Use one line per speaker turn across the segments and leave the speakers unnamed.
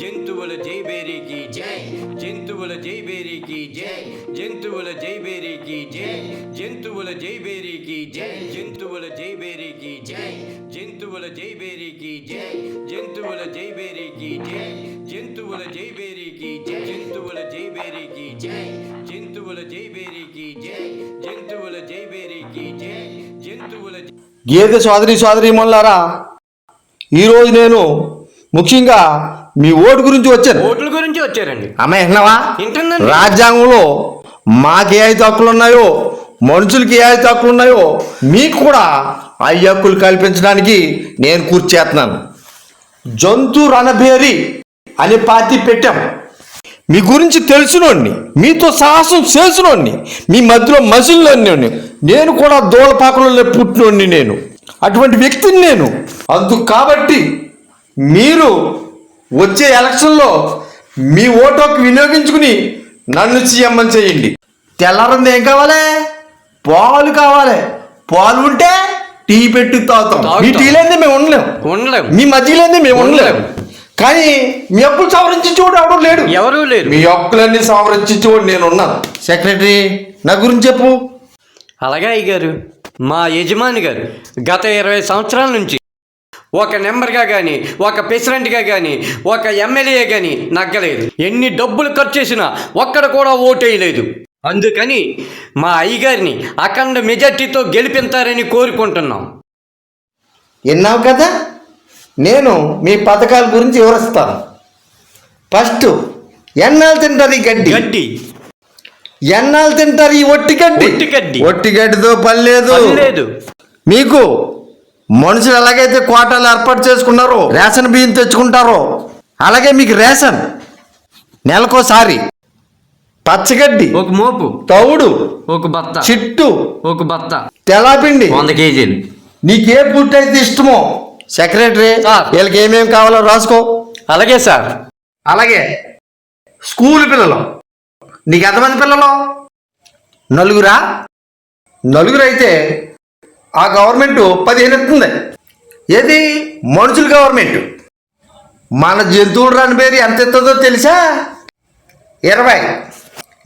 జంతువుల జైబేరీకి జై జంతువుల జైబేరీకి జై జంతువుల జైబేరీకి జై జంతువుల జైబేరీకి జై జంతువుల జైబేరీకి జై జంతువుల జైబేరీకి జై జంతువుల జైబేరీకి జై జంతువుల జైబేరీకి జై జంతువుల జైబేరీకి జై జంతువుల జైబేరీకి జై జంతువుల జైబేరీకి జై జంతువుల
గేదె సోదరి సోదరి మొల్లారా ఈరోజు నేను ముఖ్యంగా మీ ఓటు గురించి వచ్చాను
ఓట్ల గురించి వచ్చారండి.
అమ్మాయి విన్నావా. రాజ్యాంగంలో మాకు ఏ అయితే హక్కులు ఉన్నాయో మనుషులకి ఏ అయితే హక్కులు ఉన్నాయో మీకు కూడా ఆ హక్కులు కల్పించడానికి నేను కూర్చి చేస్తున్నాను. జంతు రణభేరి అనే పార్టీ పెట్టాం. మీ గురించి తెలిసినోడిని మీతో సాహసం చేసినోడిని మీ మధ్యలో మసిలినోడిని నేను. కూడా దూలపాకలో పుట్టినోడిని నేను. అటువంటి వ్యక్తిని నేను. అందుకు కాబట్టి మీరు వచ్చే ఎలక్షన్లో మీ ఓటుకు వినియోగించుకుని నన్ను సీఎం చేయండి. తెల్లారింది ఏం కావాలి? పాలు కావాలి. పాలు ఉంటే టీ పెట్టి తాగుతాం. మీ. టీ లేని మేము ఉండలేం.
ఉండలేం.
మీ మధ్య లేని మేము ఉండలేం. కానీ మీ సవరించి చూడు ఎవడు లేడు.
ఎవరూ లేరు.
మీ సవరించి చూడు నేను ఉన్నాను సెక్రటరీ నా గురించి చెప్పు.
అలాగే అయ్యగారు మా యజమాని గారు గత ఇరవై సంవత్సరాల నుంచి ఒక నెంబర్గా కానీ ఒక ప్రెసిడెంట్గా కానీ ఒక ఎమ్మెల్యే కానీ నగ్గలేదు. ఎన్ని డబ్బులు ఖర్చు చేసినా ఒక్కడ కూడా ఓటేయలేదు. అందుకని మా అయ్యగారిని అఖండ మెజార్టీతో గెలిపించారని కోరుకుంటున్నాం.
విన్నావు కదా? నేను మీ పథకాల గురించి వివరిస్తాను. ఫస్ట్ ఎన్నాళ్ళు తింటారు ఈ గడ్డి?
గడ్డి.
ఎన్నాళ్ళు తింటారు ఈ ఒట్టి గడ్డి?
ఒట్టి గడ్డి.
ఒట్టి గడ్డితో పని లేదు. మీకు మనుషులు ఎలాగైతే కోటాలు ఏర్పాటు చేసుకున్నారో రేషన్ బియ్యం తెచ్చుకుంటారో అలాగే మీకు రేషన్. నెలకోసారి. పచ్చగడ్డి
ఒక మోపు
తౌడు
ఒక బత్త
చిట్టు
ఒక బత్త.
తెలాపిండి
వంద కేజీలు.
నీకే అయితే ఇష్టమో? సెక్రటరీ. వీళ్ళకి ఏమేమి కావాలో రాసుకో.
అలాగే సార్.
అలాగే. స్కూల్ పిల్లలు. నీకు ఎంతమంది పిల్లలు? నలుగురా? నలుగురు అయితే ఆ గవర్నమెంట్ పదిహేను ఇస్తుంది ఏది? మనుషుల గవర్నమెంట్. మన జంతువులు రాని పేరు ఎంత ఇస్తుందో తెలుసా? ఇరవై.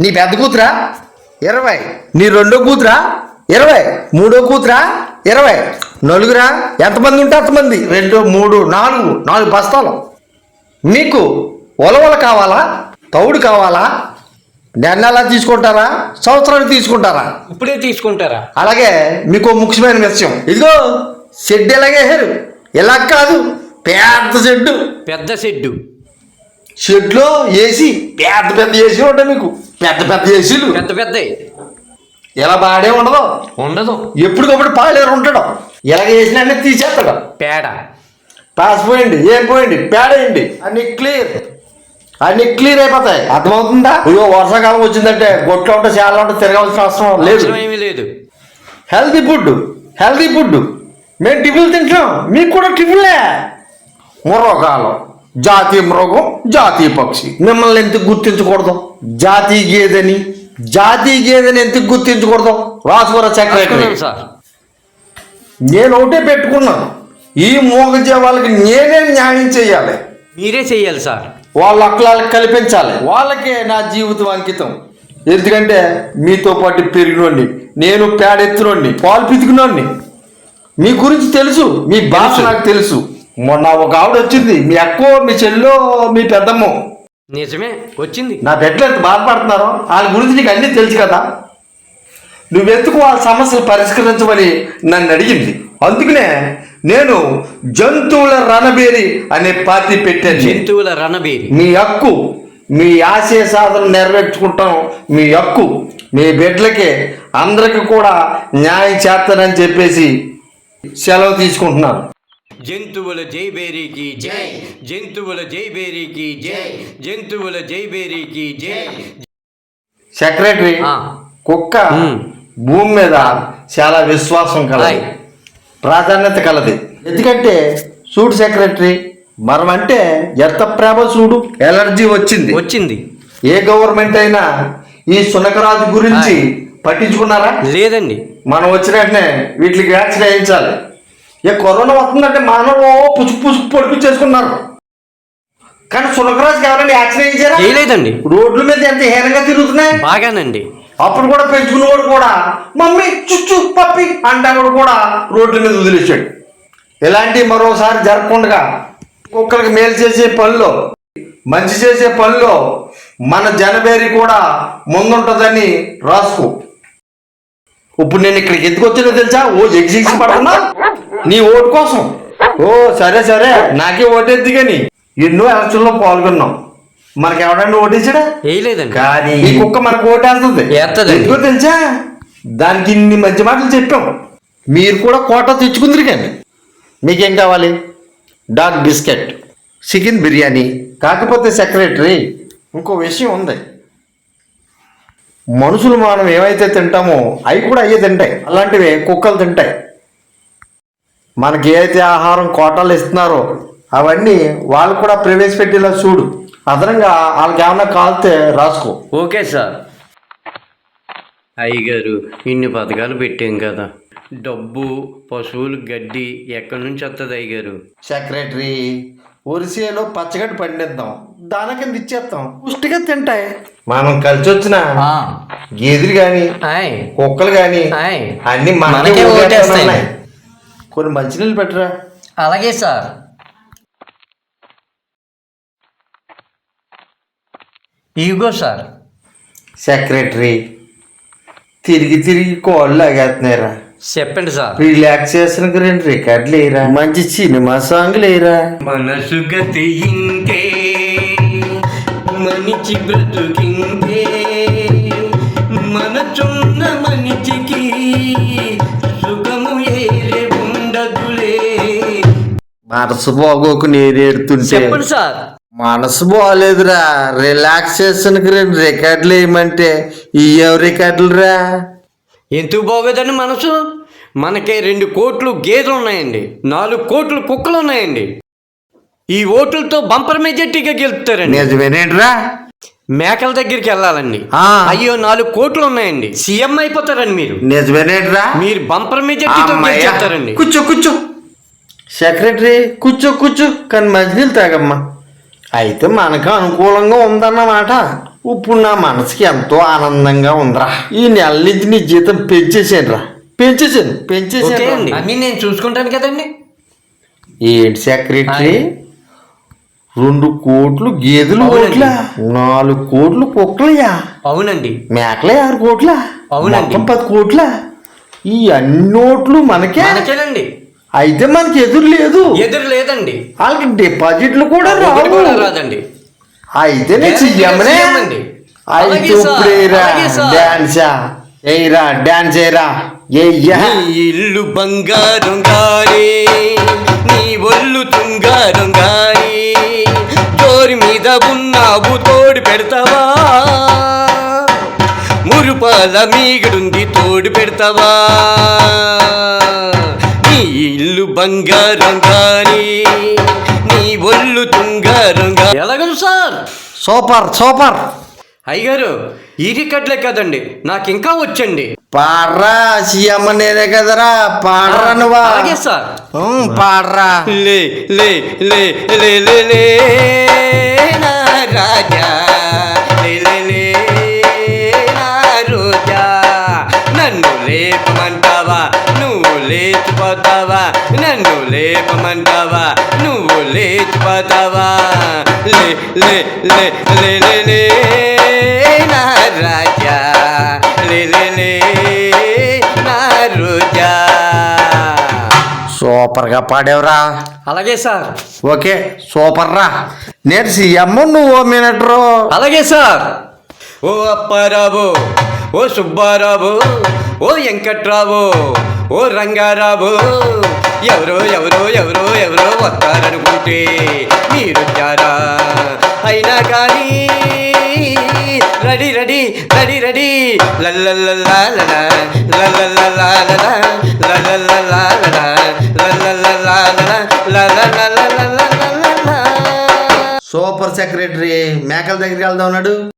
నీ పెద్ద కూతురా? ఇరవై. నీ రెండో కూతురా? ఇరవై. మూడో కూతురా? ఇరవై. నలుగురా? ఎంతమంది ఉంటే అంతమంది? రెండు మూడు నాలుగు. నాలుగు బస్తాలు. మీకు ఉలవలు కావాలా? తౌడు కావాలా? నెల తీసుకుంటారా? సంవత్సరానికి తీసుకుంటారా?
ఇప్పుడే తీసుకుంటారా?
అలాగే మీకు ముఖ్యమైన విషయం. ఇదిగో షెడ్ ఎలాగేసారు ఇలా కాదు పెద్ద షెడ్డు.
పెద్ద షెడ్డు.
షెడ్లో ఏసీ పెద్ద పెద్ద ఏసీ ఉంటాయి మీకు. పెద్ద పెద్ద ఏసీలు.
పెద్ద పెద్ద.
ఇలా బాడే ఉండదు.
ఉండదు.
ఎప్పటికప్పుడు పాలేరు ఉంటాడు ఇలాగ వేసిన తీసేస్తాడు.
పేడ.
పాస్ పోయింది ఏం పోయింది పేడేయండి అన్ని క్లియర్. అన్ని క్లియర్ అయిపోతాయి. అర్థమవుతుందా? అయ్యో వర్షాకాలం వచ్చిందంటే గొట్లో ఉంటే చాలా ఉంటే తిరగాల్సిన అవసరం లేదు.
ఏమీ లేదు.
హెల్తీ ఫుడ్ హెల్తీ ఫుడ్ మేము టిఫిన్లు తింటున్నాం. మీకు కూడా టిఫిన్లే. మృగాలు జాతీయ మృగం జాతీయ పక్షి. మిమ్మల్ని ఎందుకు గుర్తించకూడదు? జాతీయ గేదెని జాతీయ గేదెని ఎందుకు గుర్తించకూడదు? రాసుకోరా సెక్రటరీ నేను ఒకటే పెట్టుకున్నాను. ఈ మూగజే వాళ్ళకి నేనే న్యాయం చేయాలి.
మీరే చెయ్యాలి సార్.
వాళ్ళ అక్కలకు కల్పించాలి. వాళ్ళకే నా జీవితం అంకితం. ఎందుకంటే మీతో పాటు పెరిగినోడిని నేను పేడెత్తునోడిని పాలు పితుకునోడిని. మీ గురించి తెలుసు మీ భాష. నాకు తెలుసు. మొన్న ఒక ఆవిడ వచ్చింది మీ అక్కో మీ చెల్లో మీ పెద్దమ్మో.
నిజమే వచ్చింది.
నా బిడ్డలు ఎంత బాధపడుతున్నారో వాళ్ళ గురించి నీకు అన్నీ తెలుసు కదా. నువ్వెందుకు వాళ్ళ సమస్యలు పరిష్కరించమని నన్ను అడిగింది? అందుకనే నేను జంతువుల రణబేరి అనే పార్టీ పెట్టాను
జంతువుల రణబేరి.
మీ హక్కు మీ ఆశయ సాధన నెరవేర్చుకుంటాం. మీ హక్కు మీ బిడ్డలకి అందరికి కూడా న్యాయం చేస్తానని చెప్పేసి సెలవు తీసుకుంటున్నాను.
జంతువుల జైబేరికి జై. జంతువుల జైబేరికి జై. జంతువుల జైబేరికి జై.
సెక్రటరీ. కుక్క. భూమి మీద చాలా విశ్వాసం కలది. ప్రాధాన్యత కలది. ఎందుకంటే చూడు సెక్రటరీ మనం అంటే ఎంత ప్రేమ చూడు. ఎలర్జీ వచ్చింది.
వచ్చింది.
ఏ గవర్నమెంట్ అయినా ఈ సునకరాజు గురించి. పట్టించుకున్నారా?
లేదండి.
మనం వచ్చిన వెంటనే వీటికి వ్యాక్సిన్ వేయించాలి. ఇక కరోనా వస్తుందంటే మానవ పుసుకు పుసుకు పొడిపించేసుకున్నారు కానీ సులభరాజుకి ఎవరైనా యాక్సిడెంట్ చేశారా
చేయలేదండి.
రోడ్ల మీద ఎంత హీనంగా తిరుగుతున్నాయి?
బాగానండి.
అప్పుడు కూడా పెంచుకున్నవాడు కూడా మమ్మీ చుచ్చు పప్పి అంటాడు కూడా రోడ్ల మీద వదిలేశాడు. ఇలాంటి మరోసారి జరగకుండా కుక్కలకు మేలు చేసే పనిలో మంచి చేసే పనిలో మన జనబేరి కూడా ముందుంటుందని రాసుకో. ఇప్పుడు నేను ఇక్కడికి ఎందుకు తెలుసా? ఓ ఎగ్జిక్స్ పడుతున్నా. నీ ఓటు కోసం. ఓ సరే సరే నాకే ఓటేద్ది కానీ ఎన్నో ఎలక్షన్లో పాల్గొన్నాం. మనకి ఎవడన్నా ఓటేసాడా?
వేయలేదండి.
కానీ ఈ కుక్క మనకు ఓటేస్తుంది.
వేస్తదండి.
ఎందుకో తెలుసా? దానికి ఇన్ని మంచి మాటలు చెప్పాం. మీరు కూడా కోట తెచ్చుకుందరు కానీ మీకేం కావాలి? డాగ్ బిస్కెట్ చికెన్ బిర్యానీ కాకపోతే సెక్రటరీ ఇంకో విషయం ఉంది. మనుషులు మనం ఏమైతే తింటామో అవి కూడా అయ్యే తింటాయి. అలాంటివి కుక్కలు తింటాయి. మనకి ఏదైతే ఆహారం కోటాలు ఇస్తున్నారో అవన్నీ వాళ్ళు కూడా ప్రవేశపెట్టేలా చూడు. అదనంగా వాళ్ళకి ఏమన్నా కాలితే రాసుకో.
Okay sir. అయ్యగారు ఇన్ని పథకాలు పెట్టాం కదా. డబ్బు పశువులు గడ్డి ఎక్కడి నుంచి వస్తుంది అయ్యగారు?
సెక్రటరీ ఒరిసేలో పచ్చగడ్డి పండిద్దాం. దాని కింద ఇచ్చేస్తాం పుష్టిగా తింటాయి. మనం కలిసి వచ్చిన గేదెలు కానీ
ఆయ్.
కుక్కలు కానీ
ఆయ్.
అన్ని
మనకే ఓటేస్తాయి.
కొన్ని మంచినీళ్ళు పెట్టరా?
అలాగే సార్. ఇదిగో సార్
సెక్రటరీ తిరిగి తిరిగి కోళ్ళు లాగేస్తున్నాయిరా
చెప్పండి సార్
రిలాక్సేషన్కి రెండు రికార్డులు లేరా మంచి సినిమా సాంగ్ లేరా
మనసు గతి ఇంతే మనిషి బ్రతుకింతే మనచున్న మనిషికి సుఖము ఏరే ఉండదులే.
మనసు బాగోకు నేరేడుతుంటే
చెప్పండి సార్
మనసు బాగాలేదురా రిలాక్సేషన్కి రెండు రికార్డులు వేయమంటే ఇయ్యం రికార్డులు రా
ఎందుకు బాగోదండి మనసు? మనకి రెండు కోట్లు గేదెలు ఉన్నాయండి. నాలుగు కోట్లు కుక్కలు ఉన్నాయండి. ఈ ఓట్లతో బంపర్ మెజార్టీగా గెలుపుతారండి.
నిజమేనేంట్రా?
మేకల దగ్గరికి వెళ్ళాలండి. అయ్యో నాలుగు కోట్లు ఉన్నాయండి. సీఎం అయిపోతారండి మీరు.
నిజమేనేంట్రా?
మీరు బంపర్ మెజార్టీతో. గెలిచేస్తారండి.
కూర్చో కూర్చో. సెక్రటరీ కూర్చో కూర్చో. కానీ మంచినీళ్ళు తాగమ్మా. అయితే మనకు అనుకూలంగా ఉందన్నమాట. ఇప్పుడు నా మనసుకి ఎంతో ఆనందంగా ఉందిరా. ఈ నెల నుంచి నీ జీతం పెంచేసాను రా. పెంచేసాను పెంచేసాను
అన్ని నేను చూసుకుంటాను కదండి.
ఏంటి సెక్రటరీ? రెండు కోట్లు గేదెలు. ఓట్లా నాలుగు కోట్లు కుక్కలయా
అవునండి.
మేకలే ఆరు కోట్ల
అవునండి.
పది కోట్ల. ఈ అన్ని నోట్లు మనకే?
మనకేనండి.
అయితే మనకి ఎదురు లేదు.
ఎదురు లేదండి.
వాళ్ళకి డిపాజిట్లు కూడా రావు
కూడా రాదండి.
అయితే నేను చెయ్యమనే. అయితే ఇప్పుడేరా
సార్.
డాన్సా ఏరా
ఇల్లు బంగారం గారే నీ ఒళ్ళు తుంగారం గారే. జోరి మీద ఉన్నావు తోడు పెడతావా? మురుపాల మీగడుంది తోడు పెడతావా? నీ ఇల్లు బంగారం గారే నీ ఒళ్ళు తుంగారం గా ఎలాగను సార్?
Super super.
అయ్యగారు ఈ రికార్డులే కదండి నాకు ఇంకా వచ్చండి.
పాడరా సీఎం నేనే కదరా పాడరా నువ్వా?
అలాగే సార్.
పాడరా.
లే లే లే లే లే లే నా రాజా లేచిపోతావా? నన్ను లేపమంటావా? నువ్వు లేచిపోతావా? లే లే లే లే లే లే నా రాజా లే లే లే నా రోజా
సూపర్గా పాడేవరా?
అలాగే సార్.
ఓకే సూపర్ రా నేను సీఎం నువ్వు మినిటరు.
అలాగే సార్. ఓ అప్పారావు ఓ సుబ్బారావు ఓ వెంకట్రావు ఓ రంగారావు ఎవరో ఎవరో ఎవరో ఎవరో వస్తారనుకుంటే మీరొచ్చారా అయినా కానీ ready ready ready ready
super secretary మేకల దగ్గరికి వెళ్దాం ఉన్నాడు